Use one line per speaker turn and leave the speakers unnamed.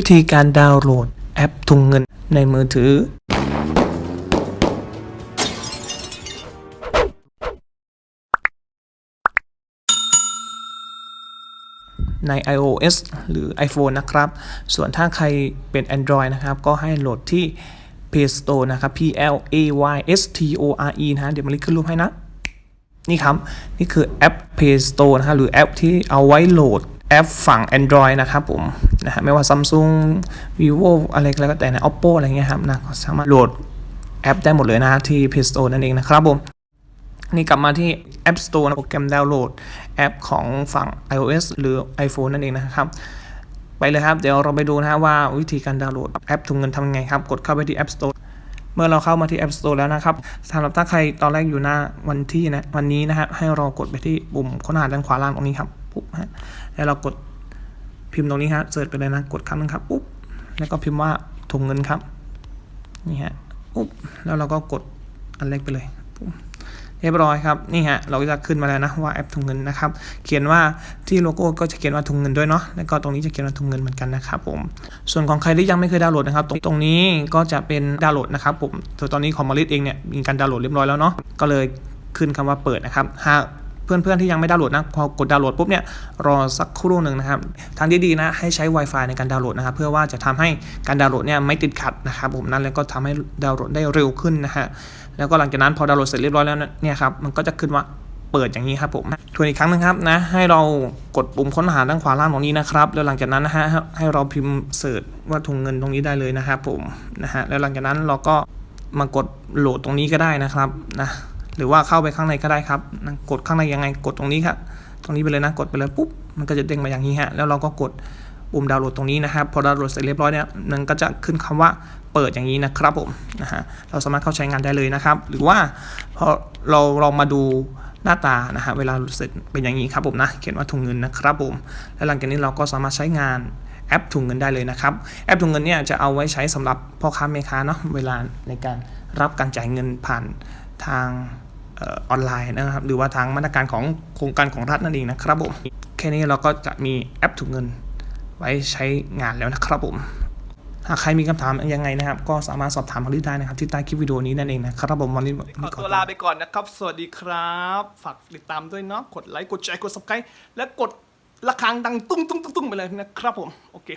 วิธีการดาวน์โหลดแอปทุงเงินในมือถือ ใน iOS หรือ iPhone นะครับ ส่วนถ้าใครเป็น Android นะครับ ก็ให้โหลดที่ Play Store นะครับ P L A Y S T O R E นะฮะเดี๋ยวมาลิงก์ขึ้นรูปให้นะ นี่ครับ นี่คือแอป Play Store นะฮะหรือแอปที่เอาไว้โหลด แอปฝั่ง Android นะครับผมนะฮะไม่ว่า Samsung Vivo อะไรก็แล้วแต่นะ Oppo อะไรเงี้ยครับนะก็สามารถโหลดแอปได้หมดเลยนะที่ Play Store นั่นเองนะครับผมนี่กลับมาที่ App Store นะโปรแกรมดาวน์โหลดแอปของฝั่ง iOS หรือ iPhone นั่นเองนะครับไปเลยครับ เดี๋ยวเราไปดูนะฮะว่าวิธีการดาวน์โหลดแอปถุงเงินทำยังไงครับ กดเข้าไปที่ App Store เมื่อเราเข้ามาที่ App Store แล้วนะครับสำหรับถ้าใครตอนแรกอยู่หน้าวันที่นะวันนี้นะฮะให้เรากดไปที่ปุ่มค้นหาด้านขวาล่างตรงนี้ครับ ปุ๊บฮะแล้วเรากดพิมพ์ตรงนี้ฮะเสิร์ชไปเลยนะกดครั้งนึงครับปุ๊บแล้วก็พิมพ์ว่าถุงเงินครับนี่ฮะปุ๊บแล้วเราก็กดอันเล็กไปเลยปุ๊บเรียบร้อยครับนี่ฮะเราก็จะขึ้นมาแล้วนะว่าแอปถุงเงินนะครับ เขียนว่าที่โลโก้ก็จะเขียนว่าถุงเงินด้วยเนาะแล้วก็ตรงนี้จะเขียนว่าถุงเงินเหมือนกันนะครับผมส่วนของใครที่ยังไม่เคยดาวน์โหลดนะครับตรงตรงนี้ก็จะเป็นดาวน์โหลดนะครับผมส่วตอนนี้ของมาริสเองเนี่ยมีการดาวน์โหลดเรียบร้อยแล้วเนาะก็เลยขึ้นคำว่าเปิดนะครับหาก เพื่อนๆที่ยังไม่ดาวน์โหลดนะพอกดดาวน์โหลดปุ๊บเนี่ยรอสักครู่หนึ่งนะครับทางที่ดีนะให้ใช้ Wi-Fi ในการดาวน์โหลดนะครับเพื่อว่าจะทำให้การดาวน์โหลดเนี่ยไม่ติดขัดนะครับผมนั่นแล้วก็ทำให้ดาวน์โหลดได้เร็วขึ้นนะฮะแล้วก็หลังจากนั้นพอดาวน์โหลดเสร็จเรียบร้อยแล้วเนี่ยครับมันก็จะขึ้นว่าเปิดอย่างนี้ครับผมทวนอีกครั้งหนึงครับนะให้เรากดปุ่มค้นหาด้านขวาล่างตรงนี้นะครับแล้วหลังจากนั้นนะฮะให้ให้เราพิมพ์เสิร์ชว่าถุงเงินตรงนี้ได้เลยนะครับผมนะฮะแล้วหลังจากนั้นเราก็มากดโหลดตรงนี้ก็ได้นะครับนะ หรือว่าเข้าไปข้างในก็ได้ครับกดข้างในยังไงกดตรงนี้ครับตรงนี้ไปเลยนะกดไปเลยปุ๊บมันก็จะเด้งมาอย่างนี้ฮะแล้วเราก็กดปุ่มดาวน์โหลดตรงนี้นะครับพอดาวน์โหลดเสร็จเรียบร้อยเนี่ยมันก็จะขึ้นคำว่าเปิดอย่างนี้นะครับผมนะฮะเราสามารถเข้าใช้งานได้เลยนะครับ หรือว่าพอเราเรามาดูหน้าตานะฮะเวลาโหลดเสร็จเป็นอย่างนี้ครับผมนะเขียนว่าถุงเงินนะครับผมและหลังจากนี้เราก็สามารถใช้งานแอปถุงเงินได้เลยนะครับ แอปถุงเงินเนี่ยจะเอาไว้ใช้สำหรับพ่อค้าแม่ค้าเนาะเวลาในการรับการจ่ายเงินผ่านทาง ออนไลน์นะครับ หรือว่าทางมาตรการของโครงการของรัฐนั่นเองนะครับผมแค่นี้เราก็จะมีแอปถุงเงิน ไว้ใช้งานแล้วนะครับผมหากใครมีคำถามยังไงนะครับ ก็สามารถสอบถามมาได้นะครับ ที่ใต้คลิปวิดีโอนี้นั่นเองนะครับผมวันนี้
ขอตัวลาไปก่อนนะครับ สวัสดีครับ ฝากติดตามด้วยเนาะกดไลค์กดแชร์กด subscribe และกดระฆังดังตุ้งตุ้งตุ้งตุ้งไปเลยนะครับผมโอเค